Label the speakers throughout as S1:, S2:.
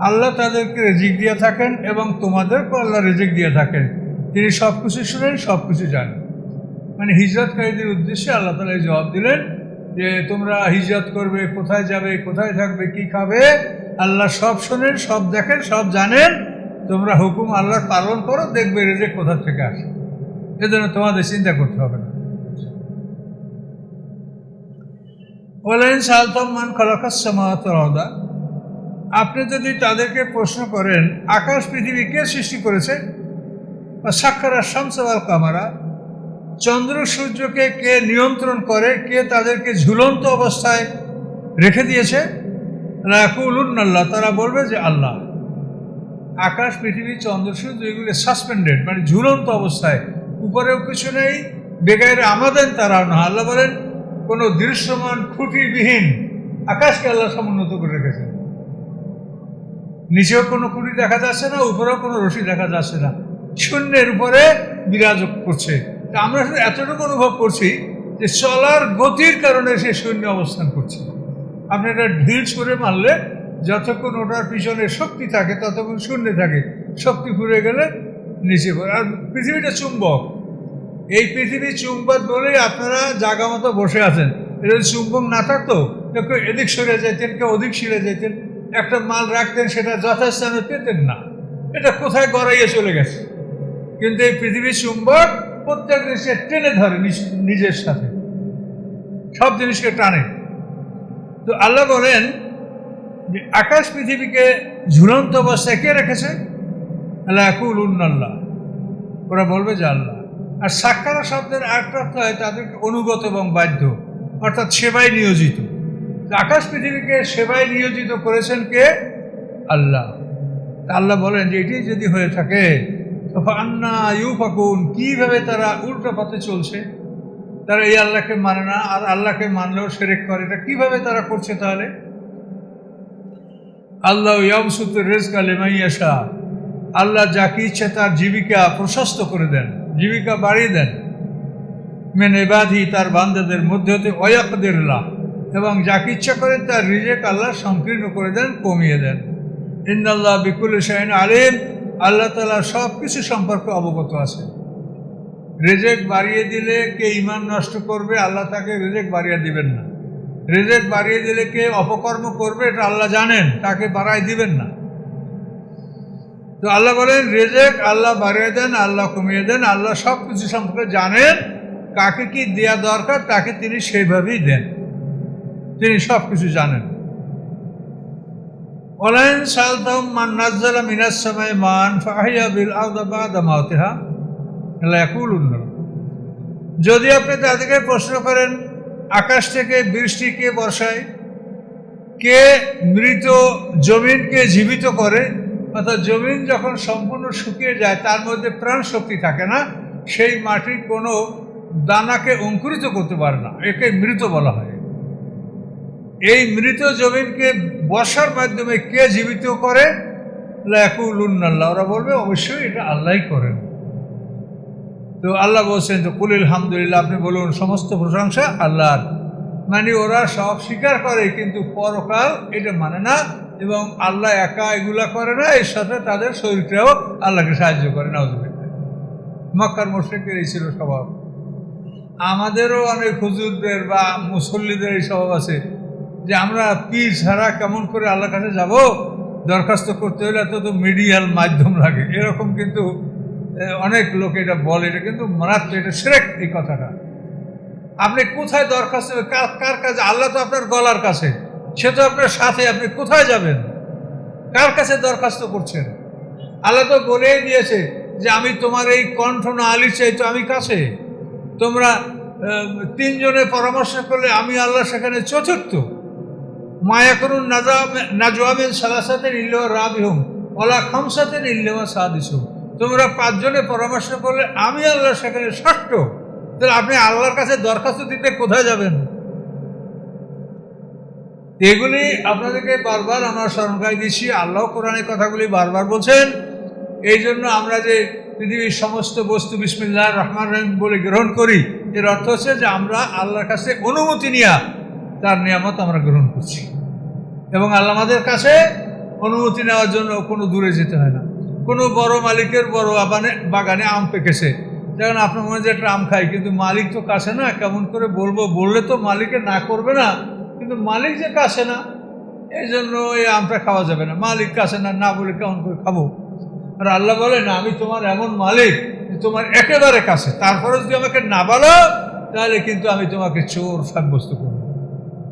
S1: আল্লাহ তাদেরকে রেজিক দিয়ে থাকেন এবং তোমাদেরকেও আল্লাহ রেজিক দিয়ে থাকেন। তিনি সব কিছু শুনেন সব কিছু জানেন। মানে হিজরতকারীদের উদ্দেশ্যে আল্লাহ তালা জবাব দিলেন যে, তোমরা হিজরত করবে, কোথায় যাবে, কোথায় থাকবে, কি খাবে, আল্লাহ সব শোনেন, সব দেখেন, সব জানেন। তোমরা হুকুম আল্লাহ পালন করো, দেখবে রেজেক কোথা থেকে আসে। এজন্য তোমাদের চিন্তা করতে হবে না। বলেন সালতম মান খলাকাস সামাওয়াত রদা আপনি যদি তাদেরকে প্রশ্ন করেন, আকাশ পৃথিবী কে সৃষ্টি করেছে? সাক্ষারা শামসওয়াল কামারা, চন্দ্র সূর্যকে কে নিয়ন্ত্রণ করে, কে তাদেরকে ঝুলন্ত অবস্থায় রেখে দিয়েছে? আল্লাহ, তারা বলবে যে আল্লাহ। আকাশ পৃথিবী, চন্দ্র সূর্য, এগুলি সাসপেন্ডেড মানে ঝুলন্ত অবস্থায়। উপরেও কিছু নেই, বেগাইরে আমাদের তারাও না। আল্লাহ বলেন, কোনো দৃশ্যমান খুঁটিবিহীন আকাশকে আল্লাহ সমুন্নত করে রেখেছেন। নিচেও কোনো কুড়ি দেখা যাচ্ছে না, উপরেও কোনো রশি দেখা যাচ্ছে না। শূন্যের উপরে বিরাজ করছে। তা আমরা শুধু এতটুকু অনুভব করছি যে চলার গতির কারণে সে শূন্য অবস্থান করছে। আপনি এটা ঢিল ছুঁড়ে মারলে যতক্ষণ ওটার পিছনে শক্তি থাকে, ততক্ষণ শূন্য থাকে। শক্তি ঘুরে গেলে নিচে পড়ে। আর পৃথিবীটা চুম্বক। এই পৃথিবী চুম্বক বলেই আপনারা জায়গা মতো বসে আছেন। এটা চুম্বক না থাকতো কেউ এদিক সরে যেতেন কেউ ওদিক সরে যেতেন একটা মাল রাখতেন, সেটা যথাস্থানে পেতেন না। এটা কোথায় গড়াইয়ে চলে গেছে? কিন্তু এই পৃথিবীর চুম্বক প্রত্যেক জিনিসকে টেনে ধরে নিজ- নিজের সাথে। সব জিনিসকে টানে। তো আল্লাহ বলেন যে, আকাশ পৃথিবীকে ঝুলন্ত অবস্থায় কে রেখেছে? আল্লাহ একুল উন্নাল্লাহ ওরা বলবে যে আল্লাহ। আর সাক্ষারা শব্দের আরেকটা অর্থ হয় তাদেরকে অনুগত এবং বাধ্য, অর্থাৎ সেবায় নিয়োজিত। আকাশ পৃথিবীকে সেবায় নিয়োজিত করেছেন কে? আল্লাহ। আল্লাহ বলেন যে এটি যদি হয়ে থাকে আন্না কীভাবে তারা উল্টো পথে চলছে? তারা এই আল্লাহকে মানে না, আর আল্লাহকে মানলেও সেরেক করে। এটা কীভাবে তারা করছে তাহলে? আল্লাহ ইয়ামসুত রেজকা লেমাইয়াশা আল্লাহ যাকে ইচ্ছে তার জীবিকা প্রশস্ত করে দেন, জীবিকা বাড়িয়ে দেন। মেনে বাধি তার বান্দাদের মধ্যে হতে অয়াকদের লাভ এবং যাকে ইচ্ছা করেন তার রিজেক আল্লাহ সংকীর্ণ করে দেন, কমিয়ে দেন। ইন্দাল্লাহ বিকুল শাহিন আলিম। আল্লাহ তালা সব কিছু সম্পর্কে অবগত আছে রেজেক বাড়িয়ে দিলে কে ইমান নষ্ট করবে, আল্লাহ তাকে রেজেক বাড়িয়ে দিবেন না। রেজেক বাড়িয়ে দিলে কে অপকর্ম করবে, এটা আল্লাহ জানেন, তাকে বাড়াই দিবেন না। তো আল্লাহ বলেন, রেজেক আল্লাহ বাড়িয়ে দেন, আল্লাহ কমিয়ে দেন, আল্লাহ সব কিছু সম্পর্কে জানেন, কাকে কি দেওয়া দরকার, তাকে তিনি সেইভাবেই দেন। তিনি সব কিছু জানেন। ওলাইন সালতাম মান নাজ্জালা মিনাস সময় মান ফাহিয়া বিল আউদা বাদা যদি আপনি তাদেরকে প্রশ্ন করেন, আকাশ থেকে বৃষ্টি কে বর্ষায়, কে মৃত জমিনকে জীবিত করে, অর্থাৎ জমিন যখন সম্পূর্ণ শুকিয়ে যায়, তার মধ্যে প্রাণ শক্তি থাকে না, সেই মাটি কোনো দানাকে অঙ্কুরিত করতে পারে না, একে মৃত বলা হয়। এই মৃত জমিনকে বর্ষার মাধ্যমে কে জীবিত করে? উন্নাল্লাহ ওরা বলবে, অবশ্যই এটা আল্লাহই করেন। তো আল্লাহ বলছেন, তো কুলিল হামদুলিল্লাহ আপনি বলুন, সমস্ত প্রশংসা আল্লাহর। মানে ওরা সব স্বীকার করে, কিন্তু পরকাল এটা মানে না, এবং আল্লাহ একা এগুলা করে না, এর সাথে তাদের শরীরটাও আল্লাহকে সাহায্য করে না মক্কার মোশেকের এই ছিল স্বভাব। আমাদেরও অনেক হুজুরদের বা মুসল্লিদের এই স্বভাব আছে। যে আমরা পীর ছাড়া কেমন করে আল্লাহর কাছে যাব? দরখাস্ত করতে হলে তো তো মিডিয়াল মাধ্যম লাগে। এরকম কিন্তু অনেক লোক এটা বলে, এটা কিন্তু মারাত্মক, এটা সেরেক এই কথাটা। আপনি কোথায় দরখাস্ত, কার কার কাছে? আল্লাহ তো আপনার গলার কাছে। সে তো আপনার সাথে, আপনি কোথায় যাবেন? কার কাছে দরখাস্ত করছেন? আল্লাহ তো বলেই দিয়েছে যে আমি তোমার এই কণ্ঠ না আলি চাই, তো আমি কাছে? তোমরা তিনজনে পরামর্শ করলে আমি আল্লাহ সেখানে চতুর্থ। মায়া করুন নাজা নাজওয়ামিন সালাসাতে নিল্লেও রাবিহুম, ওলা খামসাতে নিল্লেওয়া সাদিসুম। তোমরা পাঁচজনে পরামর্শ করলে, আমি আল্লাহ সেখানে ষষ্ঠ। তাহলে আপনি আল্লাহর কাছে দরখাস্ত দিতে কোথায় যাবেন? এগুলি আপনাদেরকে বারবার আমরা স্মরণকারী দিচ্ছি। আল্লাহ কোরআনের কথাগুলি বারবার বলছেন। এই জন্য আমরা যে পৃথিবীর সমস্ত বস্তু বিসমিল্লাহ রহমান রহিম বলে গ্রহণ করি, এর অর্থ হচ্ছে যে আমরা আল্লাহর কাছে অনুমতি নিয়ে তার নিয়ামত আমরা গ্রহণ করছি। এবং আল্লাহ আমাদের কাছে অনুমতি নেওয়ার জন্য কোনো দূরে যেতে হয় না। কোনো বড় মালিকের বড় আবানে, বাগানে আম পেকেছে। যেমন আপনার মনে যে একটা আম খাই কিন্তু মালিক তো কাছে না, কেমন করে বলব? বললে তো মালিকে না করবে না, কিন্তু মালিক যে কাছে না এই জন্য এই আমটা খাওয়া যাবে না। মালিক কাছে না না বলে কেমন করে খাব? আর আল্লাহ বলে, না, আমি তোমার এমন মালিক যে তোমার একেবারে কাছে। তারপরে যদি আমাকে না বলো, তাহলে কিন্তু আমি তোমাকে চোর সাব্যস্ত করব।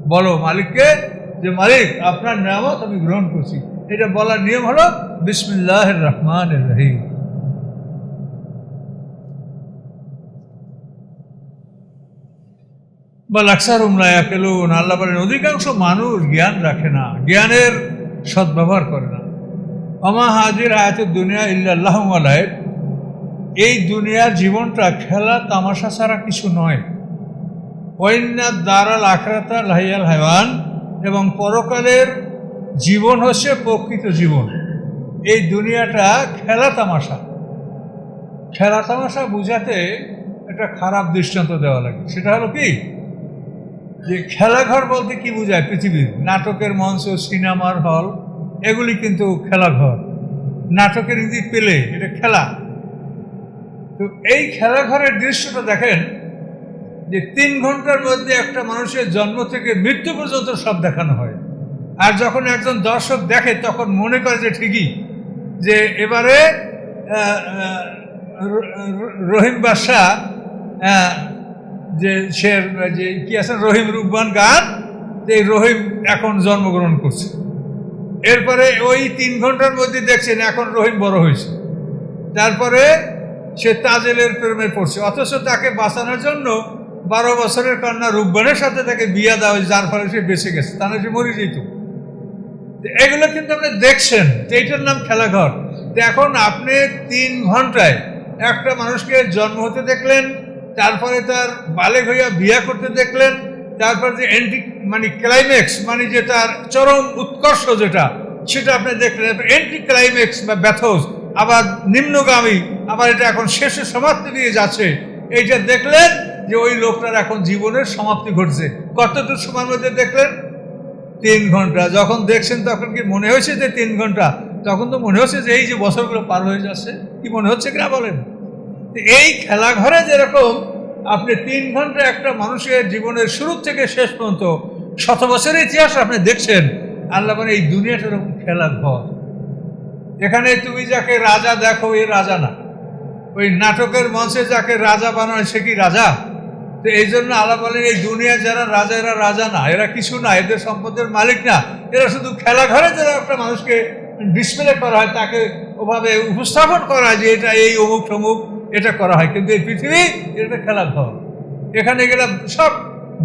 S1: বলো মালিককে যে, মালিক, আপনার নামত আমি গ্রহণ করছি। এটা বলার নিয়ম হলো বিসমিল্লাহ রহমান রহিম। বা, লাক্সার উমলায়া পেলুন আল্লাহ বলেন, অধিকাংশ মানুষ জ্ঞান রাখে না, জ্ঞানের সদ্ব্যবহার করে না। অমা হাজির হায়াতের দুনিয়া ইল্লাহ এই দুনিয়ার জীবনটা খেলা, তামাশা ছাড়া কিছু নয়। ওয়াইনার দারাল আখরাতা লাহিয়াল হাইওয়ান এবং পরকালের জীবন হচ্ছে প্রকৃত জীবন। এই দুনিয়াটা খেলা তামাশা। খেলা তামাশা বুঝাতে একটা খারাপ দৃষ্টান্ত দেওয়া লাগে। সেটা হলো কি? যে খেলাঘর বলতে কি বোঝায় পৃথিবীর? নাটকের মঞ্চ, সিনেমার হল, এগুলি কিন্তু খেলাঘর। নাটকের ইংরেজি পেলে এটা খেলা। তো এই খেলাঘরের দৃশ্যটা দেখেন যে তিন ঘণ্টার মধ্যে একটা মানুষের জন্ম থেকে মৃত্যু পর্যন্ত সব দেখানো হয়। আর যখন একজন দর্শক দেখে, তখন মনে করে যে ঠিকই, যে এবারে রহিম বাদশাহ যে সে, যে কি আছে রহিম রুকবান গান, যে রহিম এখন জন্মগ্রহণ করছে। এরপরে ওই তিন ঘণ্টার মধ্যে দেখছেন এখন রহিম বড় হয়েছে। তারপরে সে তাজেলের প্রেমে পড়ছে। অথচ তাকে বাঁচানোর জন্য বারো বছরের কন্যা রূপবানের সাথে তাকে বিয়া দেওয়া হয়েছে, যার ফলে সে বেঁচে গেছে তাহলে সে মরে যেত। এগুলো কিন্তু আপনি দেখছেন, তো এইটার নাম খেলাঘর। তো এখন আপনি তিন ঘন্টায় একটা মানুষকে জন্ম হতে দেখলেন তারপরে তার বালেক হইয়া বিয়া করতে দেখলেন তারপর যে এন্টি মানে ক্লাইম্যাক্স মানে যে তার চরম উৎকর্ষ যেটা, সেটা আপনি দেখলেন। এন্টি ক্লাইম্যাক্স বা ব্যথস আবার নিম্নগামী, আবার এটা এখন শেষে সমাপ্তি দিয়ে যাচ্ছে, এইটা দেখলেন যে ওই লোকটার এখন জীবনের সমাপ্তি ঘটছে। কতটুকু সময়ের মধ্যে দেখলেন? তিন ঘণ্টা। যখন দেখছেন তখন কি মনে হয়েছে যে তিন ঘণ্টা? তখন তো মনে হচ্ছে যে এই যে বছরগুলো পার হয়ে যাচ্ছে, কি মনে হচ্ছে কিনা বলেন? এই খেলাঘরে যেরকম আপনি তিন ঘণ্টা একটা মানুষের জীবনের শুরু থেকে শেষ পর্যন্ত শত বছরের ইতিহাস আপনি দেখছেন, আল্লাহ মানে এই দুনিয়াটা এরকম খেলাঘর। এখানে তুমি যাকে রাজা দেখো, এ রাজা না। ওই নাটকের মঞ্চে যাকে রাজা বানায়, সে কি রাজা? তো এই জন্য আল্লাহ বলেন এই দুনিয়া যারা রাজা, এরা রাজা না, এরা কিছু না, এদের সম্পদের মালিক না। এরা শুধু খেলাঘরে যারা একটা মানুষকে ডিসপ্লে করা হয়, তাকে ওভাবে উপস্থাপন করা হয় যে এটা এই অমুক সমুক এটা করা হয়। কিন্তু এই পৃথিবী, এটা খেলাঘর এখানে গেলে সব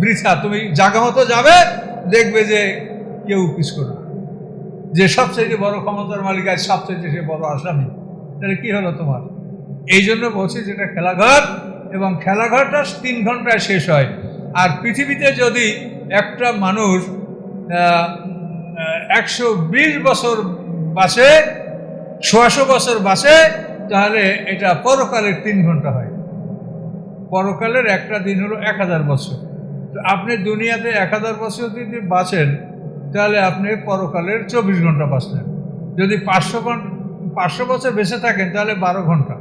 S1: বৃথা। তুমি জাগা মতো যাবে, দেখবে যে কেউ কিছু করে না। যে সবচেয়ে বড় ক্ষমতার মালিক আজ সবচেয়ে সে বড় আসামি। তাহলে কি হলো তোমার? এই জন্য বলছি যেটা খেলাঘর এবং খেলাঘরটা তিন ঘন্টায় শেষ হয়। আর পৃথিবীতে যদি একটা মানুষ একশো বিশ বছর বাসে ছশো বছর বাসে তাহলে এটা পরকালের তিন ঘণ্টা হয়। পরকালের একটা দিন হলো এক হাজার বছর। তো আপনি দুনিয়াতে এক হাজার বছর যদি বাঁচেন, তাহলে আপনি পরকালের চব্বিশ ঘণ্টা বাঁচলেন। যদি পাঁচশো ঘণ্টা পাঁচশো বছর বেঁচে থাকেন, তাহলে বারো ঘণ্টা।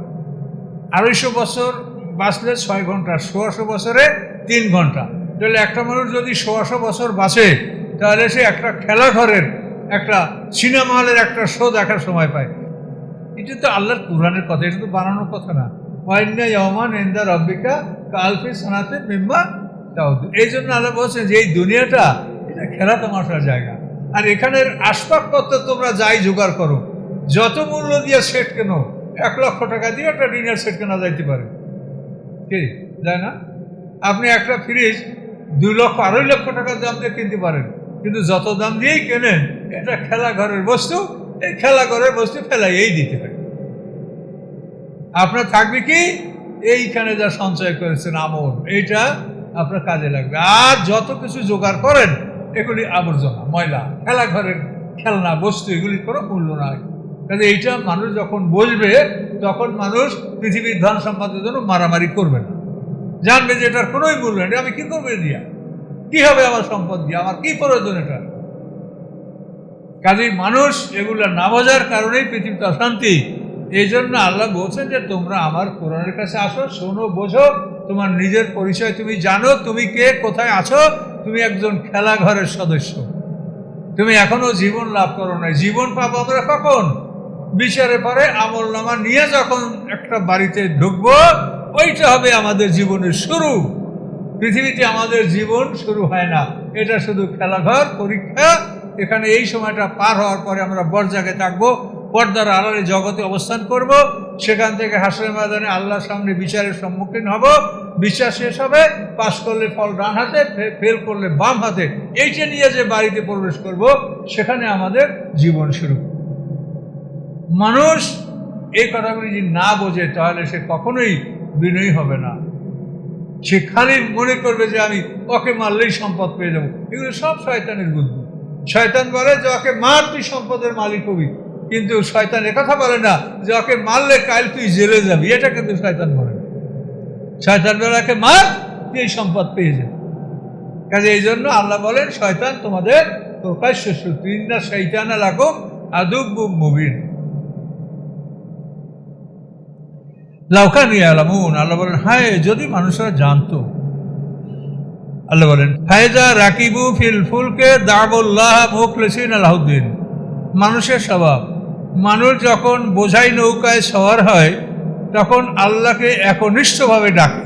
S1: আড়াইশো বছর বাঁচলে ছয় ঘণ্টা সোয়াশো বছরে তিন ঘণ্টা। তাহলে একটা মানুষ যদি ষোয়াশো বছর বাঁচে, তাহলে সে একটা খেলাঘরের, একটা সিনেমা হলের একটা শো দেখার সময় পায়। এটা তো আল্লাহর কোরআনের কথা, এটা তো বানানোর কথা না। ওয়াইন্না ইয়মান এন্দা রব্বিকা কালফি সানাতে মিম্মা তাও এই জন্য আল্লাহ বলছেন যে এই দুনিয়াটা, এটা খেলা তামাশার জায়গা। আর এখানের আসবাবপত্র তোমরা যাই জোগাড় করো, যত মূল্য দিয়ে সেট কেন এক লক্ষ টাকা দিয়ে একটা ডিনার সেট কেনা যাইতে পারে। কি? যায় না? আপনি একটা ফ্রিজ দুই লক্ষ, আড়াই লক্ষ টাকার দাম দিয়ে কিনতে পারেন। কিন্তু যত দাম দিয়েই কেনেন, এটা খেলা ঘরের বস্তু, এই খেলা ঘরের বস্তু ফেলাইয়েই দিতে হয়। আপনার থাকবে কি? এইখানে যা সঞ্চয় করেছেন আমল এইটা আপনার কাজে লাগবে। আর যত কিছু জোগাড় করেন, এগুলি আবর্জনা, ময়লা, খেলা ঘরের খেলনা, বস্তু, এগুলির কোনো মূল্য নাই। কাজে এইটা মানুষ যখন বসবে তখন মানুষ পৃথিবীর ধন সম্পদের জন্য মারামারি করবে না। জানবে যে এটার কোনোই মূল্য নেই। আমি কি করবে দিয়া? কি হবে আমার সম্পদ দিয়ে? আমার কি প্রয়োজন এটা? কাজেই মানুষ এগুলো না বোঝার কারণেই পৃথিবীতে অশান্তি। এই জন্য আল্লাহ বলছেন যে, তোমরা আমার কোরআনের কাছে আসো, শোনো, বোঝো। তোমার নিজের পরিচয় তুমি জানো। তুমি কে? কোথায় আছো? তুমি একজন খেলাঘরের সদস্য। তুমি এখনও জীবন লাভ করো না জীবন পাবো আমরা কখন? বিচারে পরে আমল নামা নিয়ে যখন একটা বাড়িতে ঢুকবো, ওইটা হবে আমাদের জীবনের শুরু। পৃথিবীতে আমাদের জীবন শুরু হয় না। এটা শুধু খেলাঘর, পরীক্ষা। এখানে এই সময়টা পার হওয়ার পরে আমরা বর জায়গায় থাকব, পর্দার আড়ালে জগতে অবস্থান করব। সেখান থেকে হাসরের ময়দানে আল্লাহর সামনে বিচারের সম্মুখীন হব। বিচার শেষ হবে, পাশ করলে ফল ডান হাতে ফেল করলে বাম হাতে। এইটা নিয়ে যে বাড়িতে প্রবেশ করব, সেখানে আমাদের জীবন শুরু। মানুষ এই কথাগুলি যদি না বোঝে, তাহলে সে কখনোই বিনয়ী হবে না। সে খালি মনে করবে যে আমি ওকে মারলেই সম্পদ পেয়ে যাব। এগুলো সব শয়তানের বুদ্ধি। শয়তান বলে যে ওকে মার, তুই সম্পদের মালিক হবি। কিন্তু শয়তান কথা বলে না যে ওকে মারলে কাল তুই জেলে যাবি। এটা কিন্তু শয়তান বলে না। শয়তান বলে, ওকে মার, তুই এই সম্পদ পেয়ে যাবি। কাজে এই জন্য আল্লাহ বলেন, শয়তান তোমাদের প্রকাশ্য শত্রু। ইন্না শৈতান লাগুম আদুব মুবিন। লাউকানি আলামুন আল্লাহ বলেন, হায়, যদি মানুষরা জানতো। আল্লাহ বলেন ফায়জা রাকিবু ফিল ফুলকে দাবুল্লাহ মুখলেসিন আলাউদ্দিন মানুষের স্বভাব, মানুষ যখন বোঝাই নৌকায় সওয়ার হয়, তখন আল্লাহকে একনিষ্ঠভাবে ডাকে।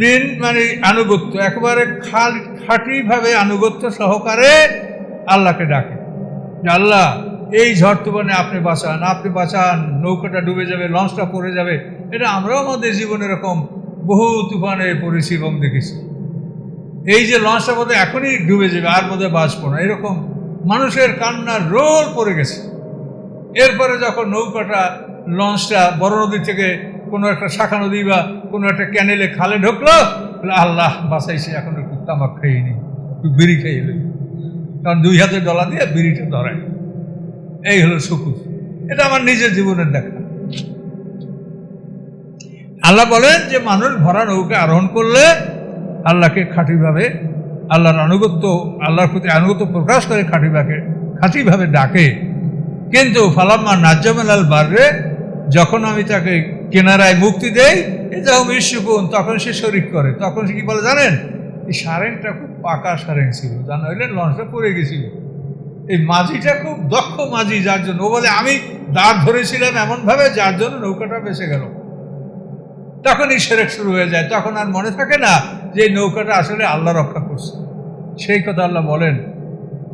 S1: দিন মানে আনুগত্য, একেবারে খাল খাঁটিভাবে আনুগত্য সহকারে আল্লাহকে ডাকে। আল্লাহ এই ঝড় তুফানে আপনি বাঁচান আপনি বাঁচান, নৌকাটা ডুবে যাবে, লঞ্চটা পড়ে যাবে। এটা আমরাও আমাদের জীবনে এরকম বহু তুফানে পড়েছি এবং দেখেছি। এই যে লঞ্চটা বোধহয় এখনই ডুবে যাবে, আর বোধহয় বাঁচবো না। এরকম মানুষের কান্নার রোল পড়ে গেছে। এরপরে যখন নৌকাটা, লঞ্চটা বড় নদী থেকে কোনো একটা শাখা নদী বা কোনো একটা ক্যানেলে খালে ঢুকলো আল্লাহ, বাঁচাইছে, এখন একটু তামাক খেয়ে নি, একটু বিড়ি নি কারণ দুই হাতে ডলা দিয়ে বিড়িটা ধরায়। এই হলো শুকুর এটা আমার নিজের জীবনের দেখা। আল্লাহ বলেন যে মানুষ ভরা নৌকা আরোহণ করলে আল্লাহকে খাঁটিভাবে, আল্লাহর আনুগত্য, আল্লাহর প্রতি আনুগত্য প্রকাশ করে খাঁটিভাবে খাঁটিভাবে ডাকে। কিন্তু ফালাম্মা নাজ্জামেলাল বাড়রে যখন আমি তাকে কেনারায় মুক্তি দেই যখন ইস্যুকুন তখন সে শরিক করে। তখন সে কি বলে জানেন? এই সারেংটা খুব পাকা সারেং ছিল। তা নইলে লঞ্চটা পড়ে গেছিল। এই মাঝিটা খুব দক্ষ মাঝি, যার জন্য। ও বলে, আমি দাঁড় ধরেছিলাম এমনভাবে, যার জন্য নৌকাটা বেঁচে গেল। তখনই সেরেক শুরু হয়ে যায়। তখন আর মনে থাকে না যে নৌকাটা আসলে আল্লাহ রক্ষা করছে। সেই কথা আল্লাহ বলেন,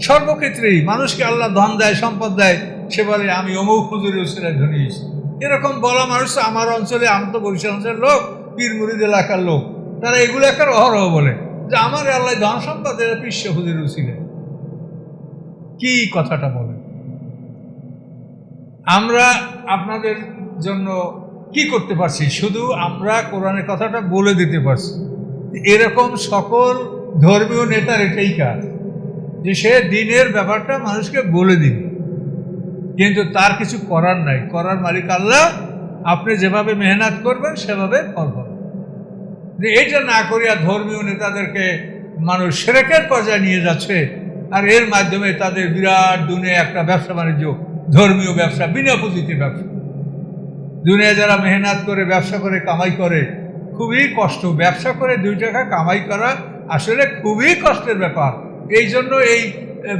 S1: সর্বক্ষেত্রেই মানুষকে আল্লাহ ধন দেয়, সম্পদ দেয়। সে বলে, আমি অমুক হুজুরের উসিলায় ধরিয়েছি এরকম বলা মানুষ আমার অঞ্চলে, আমি তো বরিশাল অঞ্চলের লোক, পীর মুরিদ এলাকার লোক। তারা এগুলো একটা অহরহ বলে যে, আমার আল্লাহ ধন সম্পদ, এরা বিশ্ব হুজুরের উসিলায়। কি কথাটা বলে আমরা আপনাদের জন্য কি করতে পারছি? শুধু আমরা কোরআনের কথাটা বলে দিতে পারছি। এরকম সকল ধর্মীয় নেতার এটাই কাজ, যে সে দিনের ব্যাপারটা মানুষকে বলে দিবে। কিন্তু তার কিছু করার নাই। করার মালিক আল্লাহ। আপনি যেভাবে মেহনত করবেন, সেভাবে ফল পাবেন যে এইটা না করিয়া ধর্মীয় নেতাদেরকে মানুষ সেরেকের পর্যায়ে নিয়ে যাচ্ছে আর এর মাধ্যমে তাদের বিরাট দুনিয়া একটা ব্যবসা বাণিজ্য, ধর্মীয় ব্যবসা, বিনা পুঁজিতে ব্যবসা। দুনিয়া যারা মেহনত করে, ব্যবসা করে, কামাই করে, খুবই কষ্ট। ব্যবসা করে দুই টাকা, কামাই করা আসলে খুবই কষ্টের ব্যাপার। এই জন্য এই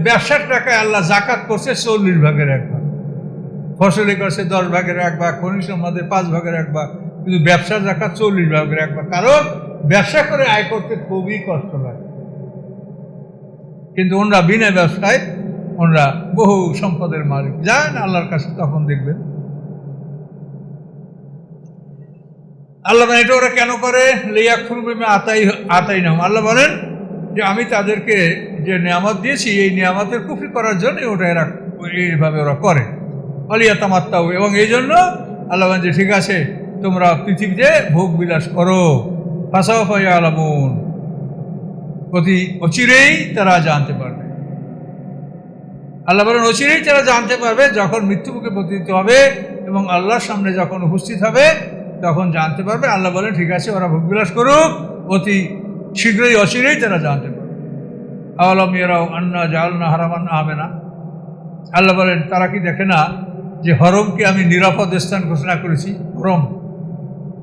S1: ব্যবসার টাকায় আল্লাহ জাকাত করছে চল্লিশ ভাগের এক ভাগ। ফসলি করছে দশ ভাগের এক ভাগ, খনিজ সম্পদের পাঁচ ভাগের এক ভাগ। কিন্তু ব্যবসার জাকাত চল্লিশ ভাগের এক ভাগ। কারণ ব্যবসা করে আয় করতে খুবই কষ্ট লাগে কিন্তু ওনরা বিনা ব্যবসায় ওনরা বহু সম্পদের মালিক। যান, আল্লাহর কাছে তখন দেখবেন। আল্লাহ এটা ওরা কেন করে? লেয়াক ফুরবে আতাই আতাই নাম আল্লাহ বলেন যে, আমি তাদেরকে যে নিয়ামত দিয়েছি, এই নিয়ামতের কুফি করার জন্য ওটা এরা, এইভাবে ওরা করে। অলিয়া তামাত্তাও এবং এই জন্য আল্লাহ যে, ঠিক আছে, তোমরা পৃথিবীতে ভোগ বিলাস করো। ফাঁসাও ফাইয়া আলামুন অতি অচিরেই তারা জানতে পারবে। আল্লাহ বলেন, অচিরেই তারা জানতে পারবে যখন মৃত্যুমুখে পতিত হবে এবং আল্লাহর সামনে যখন উপস্থিত হবে তখন জানতে পারবে। আল্লাহ বলেন, ঠিক আছে, ওরা ভোগবিলাস করুক, অতি শীঘ্রই অচিরেই তারা জানতে পারবে। আওয়ালাম এরাও আন্না জালনা হবে না? আল্লাহ বলেন, তারা কি দেখে না যে হরমকে আমি নিরাপদ স্থান ঘোষণা করেছি? হরম।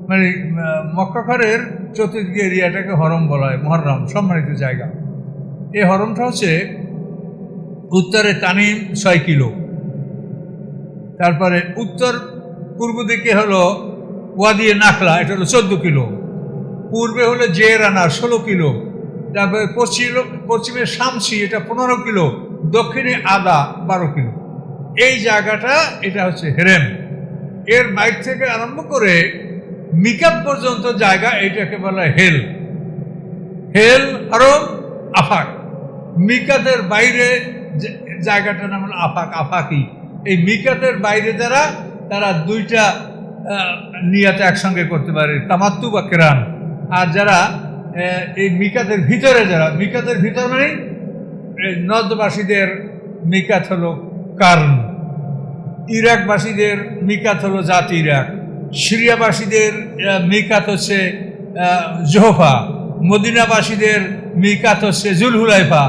S1: মানে আহ, মক্কাঘরের চতুর্দিকে এরিয়াটাকে হরম বলা হয় মহরম সম্মানিত জায়গা। এই হরমটা হচ্ছে উত্তরে তানিম ছয় কিলো। তারপরে উত্তর পূর্ব দিকে হলো ওয়াদিয়ে নাখলা এটা হলো চোদ্দ কিলো। পূর্বে হলো জেরানা ষোলো কিলো। তারপরে পশ্চিম পশ্চিমে শামসি এটা পনেরো কিলো। দক্ষিণে আদা বারো কিলো। এই জায়গাটা এটা হচ্ছে হেরেম। এর বাইর থেকে আরম্ভ করে মিকাপ পর্যন্ত জায়গা এটাকে বলা হেল। হেল আরম আফাক। মিকাতের বাইরে জায়গাটার নাম হলো আফাক, আফাকি। এই মিকাতের বাইরে যারা, তারা দুইটা নিয়াতে একসঙ্গে করতে পারে, তামাত্তু বা কেরান আর যারা এই মিকাতের ভিতরে যারা, মিকাতের ভিতর মানে নদবাসীদের মিকাত হলো কারণ। ইরাকবাসীদের মিকাত হলো জাতি ইরাক। সিরিয়াবাসীদের মিকাত হচ্ছে জোহফা, মদিনাবাসীদের মিকাত হচ্ছে জুলহুলাইফা,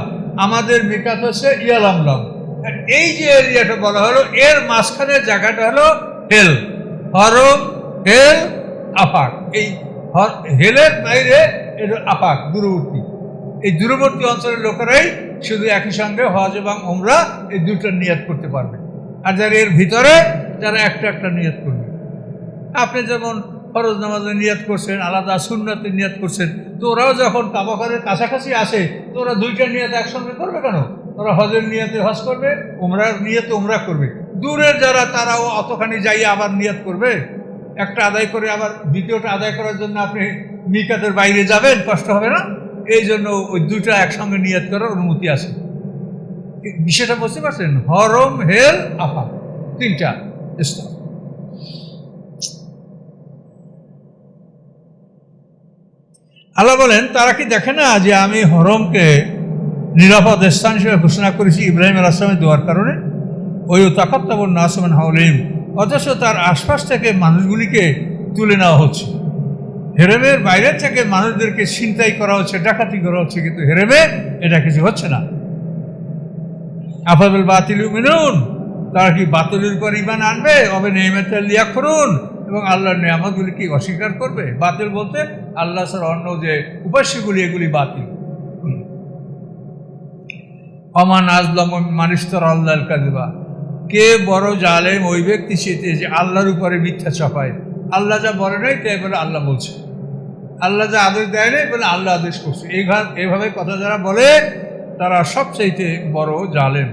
S1: আমাদের মিকাত হচ্ছে ইয়ালামলম এই যে এরিয়াটা বলা হলো, এর মাঝখানের জায়গাটা হলো হেল, হরম, হেল, আফাক। এই হেলের বাইরে এটা আফাক, দূরবর্তী। এই দূরবর্তী অঞ্চলের লোকেরাই শুধু একই সঙ্গে হজ এবং ওমরা এই দুটো নিয়াত করতে পারবে। আর যারা এর ভিতরে, তারা একটা একটা নিয়ত করবে। আপনি যেমন ফরজ নামাজে নিয়ত করছেন, আলাদা সুন্নতে নিয়ত করছেন, তো ওরাও যখন কাবাকারের কাছাকাছি আসে, তো ওরা দুইটা নিয়ত একসঙ্গে করবে কেন? ওরা হজের নিয়তে হজ করবে, উমরার নিয়তে উমরা করবে। দূরের যারা, তারাও অতখানি যাই আবার নিয়ত করবে। একটা আদায় করে আবার দ্বিতীয়টা আদায় করার জন্য আপনি মিকাতের বাইরে যাবেন, কষ্ট হবে না? এই জন্য ওই দুইটা একসঙ্গে নিয়ত করার অনুমতি আছে। বিষয়টা বুঝতে পারছেন? হরম, হেল আফা তিনটা স্তর। আল্লাহ বলেন, তারা কি দেখে না যে আমি হরমকে নিরাপদ স্থান হিসেবে ঘোষণা করেছি ইব্রাহিম আসলামের দেওয়ার কারণে? ওই তাকাত্তাবর নাসমান হাউলিম। অথচ তার আশপাশ থেকে মানুষগুলিকে তুলে নেওয়া হচ্ছে। হেরেমের বাইরে থেকে মানুষদেরকে ছিনতাই করা হচ্ছে, ডাকাতি করা হচ্ছে, কিন্তু হেরেমে এটা কিছু হচ্ছে না। আফাদুল বাতিল মিনুন তারা কি বাতিলের উপর ইমান আনবে? অবে নিয়মের লিয়া করুন এবং আল্লাহর নিয়ামতগুলি কি অস্বীকার করবে? বাতিল বলতে আল্লাহ স্যার অন্য যে উপাস্যগুলি, এগুলি বাতিল। অমান আজলাম মানিস্তর আল্লাহ কাদিবা কে বড় জালেম ওই ব্যক্তি সেতে যে আল্লাহর উপরে মিথ্যা চাপায় আল্লাহ যা বলে নাই, তাই বলে আল্লাহ বলছে। আল্লাহ যা আদেশ দেয় নাই, বলে আল্লাহ আদেশ করছে। এইভাবে কথা যারা বলে, তারা সবচাইতে বড় জালেম।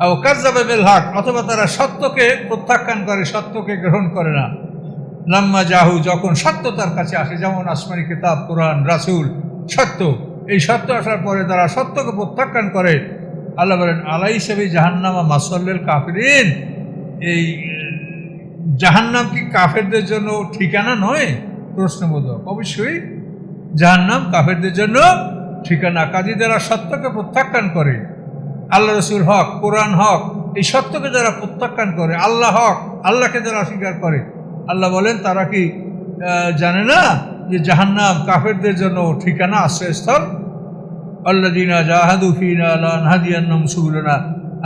S1: অথবা তারা সত্যকে প্রত্যাখ্যান করে, সত্যকে গ্রহণ করে না। লাম্মা জাহু যখন সত্য তার কাছে আসে, যেমন আসমানি কিতাব, কোরআন, রাসুল, সত্য। এই সত্য আসার পরে তারা সত্যকে প্রত্যাখ্যান করে। আল্লাহ বলেন, আলাই হিসেবে জাহান্নামা মাসল্লের কাফিরিন। এই, জাহান্নাম কি কাফেরদের জন্য ঠিকানা নয়? প্রশ্নবোধক। অবশ্যই জাহান্নাম কাফেরদের জন্য ঠিকানা। কাজী যারা সত্যকে প্রত্যাখ্যান করে আল্লাহ রসুল হক, কোরআন হক, এই সত্যকে যারা প্রত্যাখ্যান করে, আল্লাহ হক, আল্লাহকে যারা অস্বীকার করে, আল্লাহ বলেন, তারা কি জানে না যে জাহান্নাম কাফেরদের জন্য ঠিকানা, আশ্রয়স্থল? আল্লাহ দিনা জাহাদু ফিনা আল্লাহ নাহাদিয়ান্নম সুগুলনা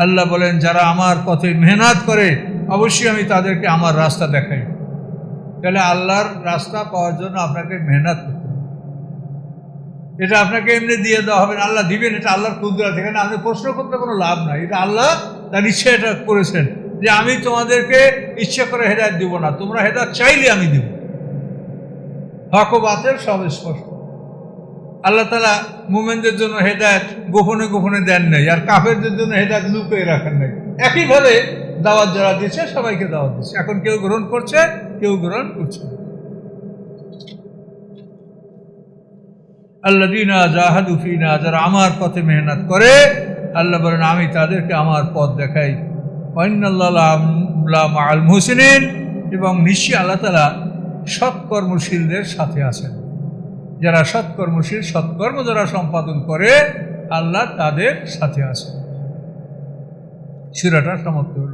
S1: আল্লাহ বলেন, যারা আমার পথে মেহনত করে, অবশ্যই আমি তাদেরকে আমার রাস্তা দেখাই। তাহলে আল্লাহর রাস্তা পাওয়ার জন্য আপনাকে মেহনত করতে এটা আপনাকে এমনি দিয়ে দেওয়া হবে আল্লাহ দিবেন, এটা আল্লাহর কুদরত। এখানে আপনি প্রশ্ন করতে কোনো লাভ নাই। এটা আল্লাহ তার ইচ্ছে এটা করেছেন যে আমি তোমাদেরকে ইচ্ছে করে হেদায়ত দিব না। তোমরা হেদায়ত চাইলে আমি দিব। হক বাতের সব স্পষ্ট। আল্লাহ তালা মুমেনদের জন্য হেদায়ত গোপনে গোপনে দেন নাই, আর কাফেরদের জন্য হেদায়ত লুকিয়ে রাখেন নাই। একইভাবে দাওয়াত যারা দিচ্ছে সবাইকে দাওয়াত দিচ্ছে এখন কেউ গ্রহণ করছে, কেউ গ্রহণ করছে না। আল্লাদিনা জাহাদুফিনা যারা আমার পথে মেহনত করে, আল্লাহ বলেন, আমি তাদেরকে আমার পথ দেখাই। আল মুহসিনিন, এবং নিশ্চয়ই আল্লাহ তালা সৎকর্মশীলদের সাথে আছেন। যারা সৎকর্মশীল, সৎকর্ম যারা সম্পাদন করে, আল্লাহ তাদের সাথে আছেন। সুরাটা হলো।